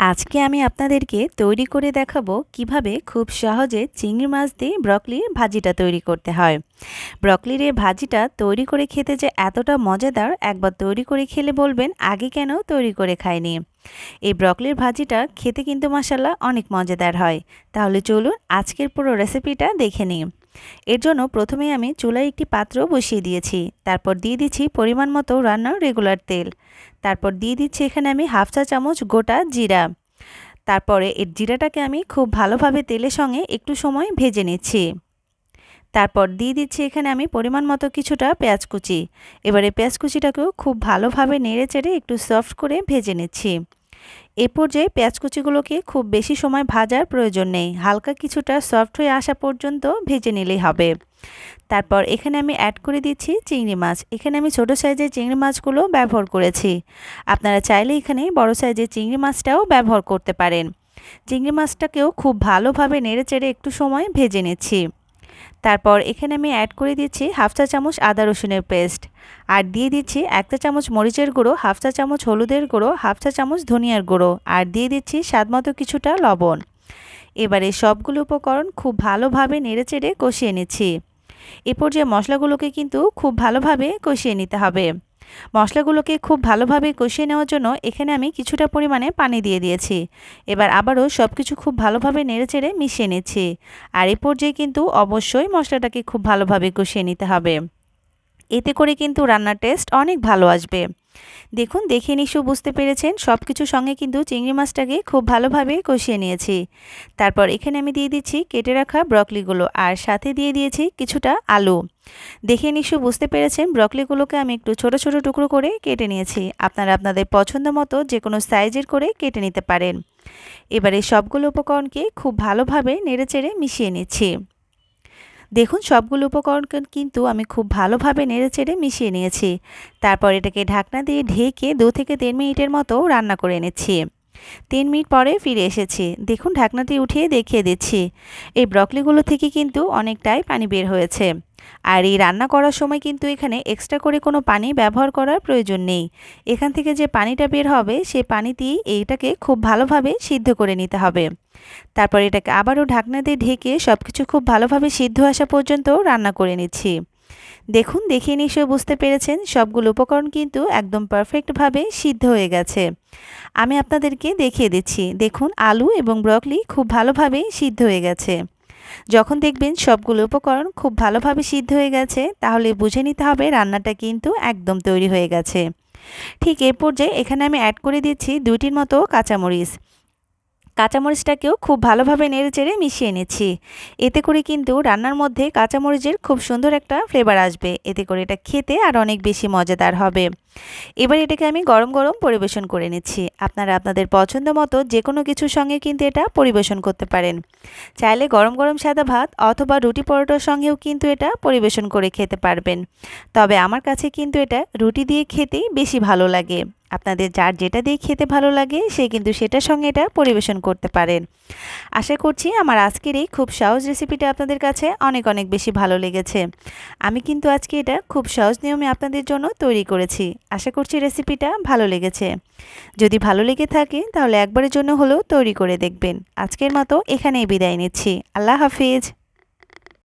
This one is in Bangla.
আজকে আমি আপনাদেরকে তৈরি করে দেখাবো কীভাবে খুব সহজে চিংড়ি মাছ দিয়ে ব্রকলির ভাজিটা তৈরি করতে হয়। ব্রকলির এই ভাজিটা তৈরি করে খেতে যে এতটা মজাদার, একবার তৈরি করে খেলে বলবেন, আগে কেন তৈরি করে খায়নি এই ব্রকলির ভাজিটা খেতে কিন্তু মশালা অনেক মজাদার হয়। তাহলে চলুন আজকের পুরো রেসিপিটা দেখে নিই। এর জন্য প্রথমে আমি চুলায় একটি পাত্র বসিয়ে দিয়েছি। তারপর দিয়ে দিচ্ছি পরিমাণ মতো রান্নার রেগুলার তেল। তারপর দিয়ে দিচ্ছি এখানে আমি হাফ চা চামচ গোটা জিরা। তারপরে এর জিরাটাকে আমি খুব ভালোভাবে তেলের সঙ্গে একটু সময় ভেজে নিচ্ছি। তারপর দিয়ে দিচ্ছি এখানে আমি পরিমাণ মতো কিছুটা পেঁয়াজ কুচি। এবারে পেঁয়াজ কুচিটাকেও খুব ভালোভাবে নেড়ে চেড়ে একটু সফট করে ভেজে নিচ্ছি। এ পর্যায়ে পেঁয়াজ কুচিগুলোকে খুব বেশি সময় ভাজার প্রয়োজন নেই। হালকা কিছুটা সফট হয়ে আসা পর্যন্ত ভেজে নিলেই হবে। তারপর এখানে আমি অ্যাড করে দিচ্ছি চিংড়ি মাছ। এখানে আমি ছোটো সাইজের চিংড়ি মাছগুলো ব্যবহার করেছি। আপনারা চাইলে এখানে বড় সাইজের চিংড়ি মাছটাও ব্যবহার করতে পারেন। চিংড়ি মাছটাকেও খুব ভালোভাবে নেড়ে চেড়ে একটু সময় ভেজে নিচ্ছি। তারপর এখানে আমি অ্যাড করে দিচ্ছি হাফ চা চামচ আদা রসুনের পেস্ট আর দিয়ে দিচ্ছি এক চা চামচ মরিচের গুঁড়ো হাফ চা চামচ হলুদের গুঁড়ো হাফ চা চামচ ধনিয়ার গুঁড়ো আর দিয়ে দিচ্ছি স্বাদমতো কিছুটা লবণ। এবারে সবগুলো উপকরণ খুব ভালোভাবে নেড়ে চেড়ে কষিয়ে নিচ্ছি। এ পর্যায়ে মশলাগুলোকে কিন্তু খুব ভালোভাবে কষিয়ে নিতে হবে। মশলাগুলোকে খুব ভালোভাবে কষিয়ে নেওয়ার জন্য এখানে আমি কিছুটা পরিমাণে পানি দিয়ে দিয়েছি। এবার আবারও সব কিছু খুব ভালোভাবে নেড়েচেড়ে মিশিয়ে নিচ্ছি। আর এ পর্যায়ে কিন্তু অবশ্যই মশলাটাকে খুব ভালোভাবে কষিয়ে নিতে হবে। এতে করে কিন্তু রান্নার টেস্ট অনেক ভালো আসবে। দেখুন, দেখে নিশ্চয় বুঝতে পেরেছেন। সব কিছুর সঙ্গে কিন্তু চিংড়ি মাছটাকে খুব ভালোভাবে কষিয়ে নিয়েছি। তারপর এখানে আমি দিয়ে দিচ্ছি, কেটে রাখা ব্রকলিগুলো আর সাথে দিয়ে দিয়েছি কিছুটা আলু। দেখে নিশ্চয় বুঝতে পেরেছেন, ব্রকলিগুলোকে আমি একটু ছোট ছোট টুকরো করে কেটে নিয়েছি। আপনারা আপনাদের পছন্দ মতো যে কোনো সাইজের করে কেটে নিতে পারেন। এবারে সবগুলো উপকরণকে খুব ভালোভাবে নেড়েচেড়ে মিশিয়ে নিচ্ছি। দেখুন, সবগুলো উপকরণ কিন্তু আমি খুব ভালোভাবে নেড়েচেড়ে মিশিয়ে নিয়েছি। তারপর এটাকে ঢাকনা দিয়ে ঢেকে দু থেকে দেড় মিনিটের মতো রান্না করে নিচ্ছি। তিন মিনিট পরে ফিরে এসেছি। দেখুন, ঢাকনাটি উঠিয়ে দেখিয়ে দিচ্ছি। এই ব্রকলিগুলো থেকে কিন্তু অনেকটাই পানি বের হয়েছে। আর এই রান্না করার সময় কিন্তু এখানে এক্সট্রা করে কোনো পানি ব্যবহার করার প্রয়োজন নেই। এখান থেকে যে পানিটা বের হবে, সে পানি পানিতেই এইটাকে খুব ভালোভাবে সিদ্ধ করে নিতে হবে। তারপর এটাকে আবারও ঢাকনা দিয়ে ঢেকে সব কিছু খুব ভালোভাবে সিদ্ধ আসা পর্যন্ত রান্না করে নিচ্ছি। দেখুন দেখিয়ে নিশ্চয় বুঝতে পেরেছেন, সবগুলো উপকরণ কিন্তু একদম পারফেক্টভাবে সিদ্ধ হয়ে গেছে। আমি আপনাদেরকে দেখিয়ে দিচ্ছি। দেখুন, আলু এবং ব্রকলি খুব ভালোভাবে সিদ্ধ হয়ে গেছে। যখন দেখবেন সবগুলো উপকরণ খুব ভালোভাবে সিদ্ধ হয়ে গেছে, তাহলে বুঝে নিতে হবে রান্নাটা কিন্তু একদম তৈরি হয়ে গেছে। ঠিক এ পর্যায়ে এখানে আমি অ্যাড করে দিচ্ছি দুইটির মতো কাঁচামরিচ। কাঁচামরিচটাকেও খুব ভালোভাবে নেড়ে চেড়ে মিশিয়ে নিচ্ছি। এতে করে কিন্তু রান্নার মধ্যে কাঁচামরিচের খুব সুন্দর একটা ফ্লেভার আসবে। এতে করে এটা খেতে আর অনেক বেশি মজাদার হবে। এবার এটাকে আমি গরম গরম পরিবেশন করে নিচ্ছি। আপনারা আপনাদের পছন্দ মতো যে কোনো কিছুর সঙ্গে কিন্তু এটা পরিবেশন করতে পারেন। চাইলে গরম গরম সাদা ভাত অথবা রুটি পরোটার সঙ্গেও কিন্তু এটা পরিবেশন করে খেতে পারবেন। তবে আমার কাছে কিন্তু এটা রুটি দিয়ে খেতেই বেশি ভালো লাগে। আপনাদের যার যেটা দিয়ে খেতে ভালো লাগে, সে কিন্তু সেটার সঙ্গে এটা পরিবেশন করতে পারেন। আশা করছি আমার আজকের এই খুব সহজ রেসিপিটা আপনাদের কাছে অনেক অনেক বেশি ভালো লেগেছে। আমি কিন্তু আজকে এটা খুব সহজ নিয়মে আপনাদের জন্য তৈরি করেছি। আশা করছি রেসিপিটা ভালো লেগেছে। যদি ভালো লেগে থাকে, তাহলে একবারের জন্য হলেও তৈরি করে দেখবেন। আজকের মতো এখানেই বিদায় নিচ্ছি। আল্লাহ হাফিজ।